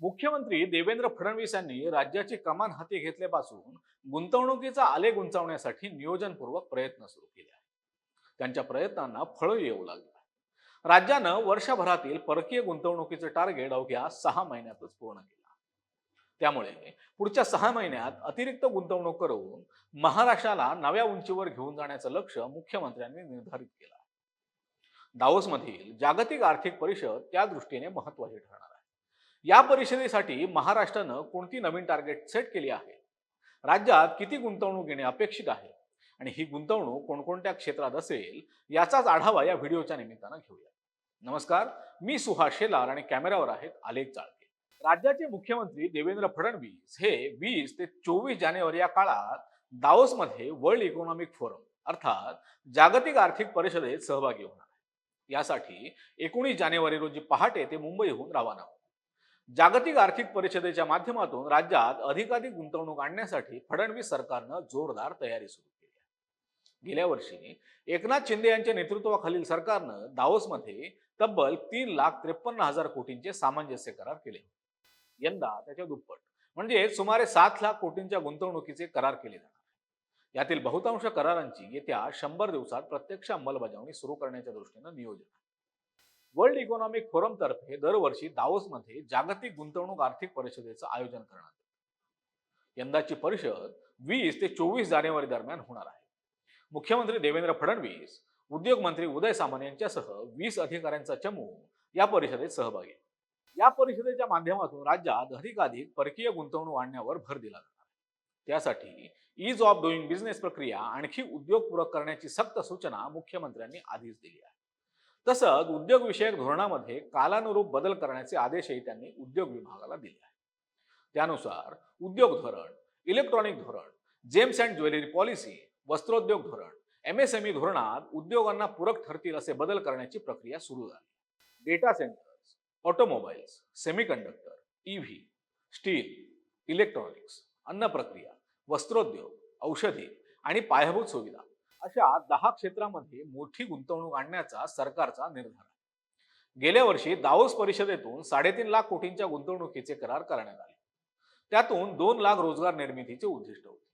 मुख्यमंत्री देवेंद्र फडणवीस यांनी राज्याची कमान हाती घेतल्यापासून गुंतवणुकीचा आले गुंतवण्यासाठी नियोजनपूर्वक प्रयत्न सुरू केले आहेत. त्यांच्या प्रयत्नांना फळ येऊ लागलं राज्यानं वर्षभरातील परकीय गुंतवणुकीचं टार्गेट अवघ्या सहा महिन्यातच पूर्ण केलं त्यामुळे पुढच्या सहा महिन्यात अतिरिक्त गुंतवणूक करून महाराष्ट्राला नव्या उंचीवर घेऊन जाण्याचं लक्ष मुख्यमंत्र्यांनी निर्धारित केलं दावोसमधील जागतिक आर्थिक परिषद त्या दृष्टीने महत्वाची ठरणार आहे. या परिषदेसाठी महाराष्ट्रानं कोणती नवीन टार्गेट सेट केली आहे? राज्यात किती गुंतवणूक येणे अपेक्षित आहे? आणि ही गुंतवणूक कोणकोणत्या क्षेत्रात असेल याचाच आढावा या व्हिडिओच्या निमित्तानं घेऊया. नमस्कार मी सुहास शेलार आणि कॅमेऱ्यावर आहेत आलेख चाळके राज्याचे मुख्यमंत्री देवेंद्र फडणवीस हे वीस ते चोवीस जानेवारी या काळात दावोसमध्ये वर्ल्ड इकॉनॉमिक फोरम अर्थात जागतिक आर्थिक परिषदेत सहभागी होणार आहे यासाठी एकोणीस जानेवारी रोजी पहाटे ते मुंबईहून रवाना होणार जागतिक आर्थिक परिषदेच्या माध्यमातून राज्यात अधिकाधिक गुंतवणूक आणण्यासाठी फडणवीस सरकारनं जोरदार तयारी सुरू केली आहे. गेल्या वर्षी एकनाथ शिंदे यांच्या नेतृत्वाखालील सरकारनं दावोसमध्ये तब्बल तीन लाख त्रेपन्न हजार कोटींचे सामंजस्य करार केले यंदा त्याच्या दुप्पट म्हणजे सुमारे सात लाख कोटींच्या गुंतवणुकीचे करार केले जाणार यातील बहुतांश करारांची येत्या शंभर दिवसात प्रत्यक्ष अंमलबजावणी सुरू करण्याच्या दृष्टीनं नियोजन आहे. वर्ल्ड इकॉनॉमिक फोरमतर्फे दरवर्षी दावोसमध्ये जागतिक गुंतवणूक आर्थिक परिषदेचं आयोजन करण्यात येतं. यंदाची परिषद वीस ते चोवीस जानेवारी दरम्यान होणार आहे. मुख्यमंत्री देवेंद्र फडणवीस उद्योग मंत्री उदय सामंत यांच्यासह वीस अधिकाऱ्यांचा चमू या परिषदेत सहभागी या परिषदेच्या माध्यमातून राज्यात अधिकाधिक परकीय गुंतवणूक आणण्यावर भर दिला जाणार त्यासाठी ईज ऑफ डुईंग बिझनेस प्रक्रिया आणखी उद्योगपूरक करण्याची सक्त सूचना मुख्यमंत्र्यांनी आधीच दिली आहे. तसंच उद्योगविषयक धोरणामध्ये कालानुरूप बदल करण्याचे आदेशही त्यांनी उद्योग विभागाला दिले आहेत. त्यानुसार उद्योग धोरण इलेक्ट्रॉनिक धोरण जेम्स अँड ज्वेलरी पॉलिसी वस्त्रोद्योग धोरण एमएसएमई धोरणात उद्योगांना पूरक ठरतील असे बदल करण्याची प्रक्रिया सुरू झाली data centres automobiles semiconductor EV steel electronics अन्न प्रक्रिया वस्त्रोद्योग औषधी आणि पायाभूत सुविधा अशा दहा क्षेत्रामध्ये मोठी गुंतवणूक आणण्याचा सरकारचा निर्धार आहे. गेल्या वर्षी दावोस परिषदेतून साडेतीन लाख कोटींच्या गुंतवणुकीचे करार करण्यात आले. त्यातून दोन लाख रोजगार निर्मितीचे उद्दिष्ट होते.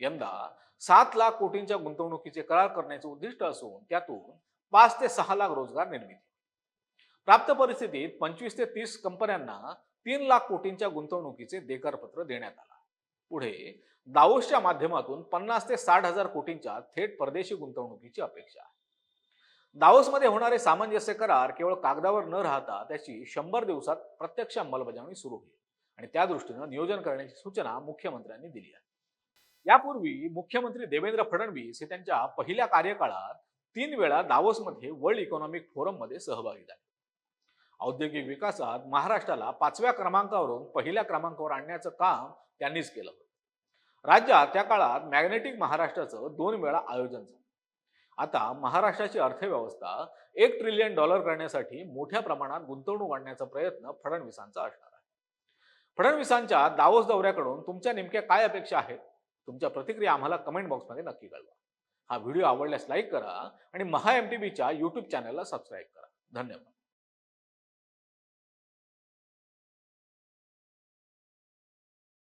यंदा सात लाख कोटींच्या गुंतवणुकीचे करार करण्याचे उद्दिष्ट असून त्यातून पाच ते सहा लाख रोजगार निर्मिती प्राप्त परिस्थितीत पंचवीस ते तीस कंपन्यांना तीन लाख कोटींच्या गुंतवणुकीचे देकारपत्र देण्यात आले. पुढे दावोसच्या माध्यमातून पन्नास ते साठ हजार कोटींच्या थेट परदेशी गुंतवणुकीची अपेक्षा आहे. दावोसमध्ये होणारे सामंजस्य करार केवळ कागदावर न राहता त्याची शंभर दिवसात प्रत्यक्ष अंमलबजावणी सुरू होईल आणि त्या दृष्टीनं नियोजन करण्याची सूचना मुख्यमंत्र्यांनी दिली आहे. यापूर्वी मुख्यमंत्री देवेंद्र फडणवीस हे त्यांच्या पहिल्या कार्यकाळात तीन वेळा दावोसमध्ये वर्ल्ड इकॉनॉमिक फोरममध्ये सहभागी झाले. औद्योगिक विकासात महाराष्ट्राला पाचव्या क्रमांकावरून पहिल्या क्रमांकावर आणण्याचं काम त्यांनीच केलं होतं. राज्यात त्या काळात मॅग्नेटिक महाराष्ट्राचं दोन वेळा आयोजन झालं. आता महाराष्ट्राची अर्थव्यवस्था एक ट्रिलियन डॉलर करण्यासाठी मोठ्या प्रमाणात गुंतवणूक आणण्याचा प्रयत्न फडणवीसांचा असणार आहे. फडणवीसांच्या दावोस दौऱ्याकडून तुमच्या नेमक्या काय अपेक्षा आहेत? तुमच्या प्रतिक्रिया आम्हाला कमेंट बॉक्समध्ये नक्की कळवा. हा व्हिडिओ आवडल्यास लाईक करा आणि महा एम टी बीच्या यूट्यूब चॅनलला सबस्क्राईब करा. धन्यवाद.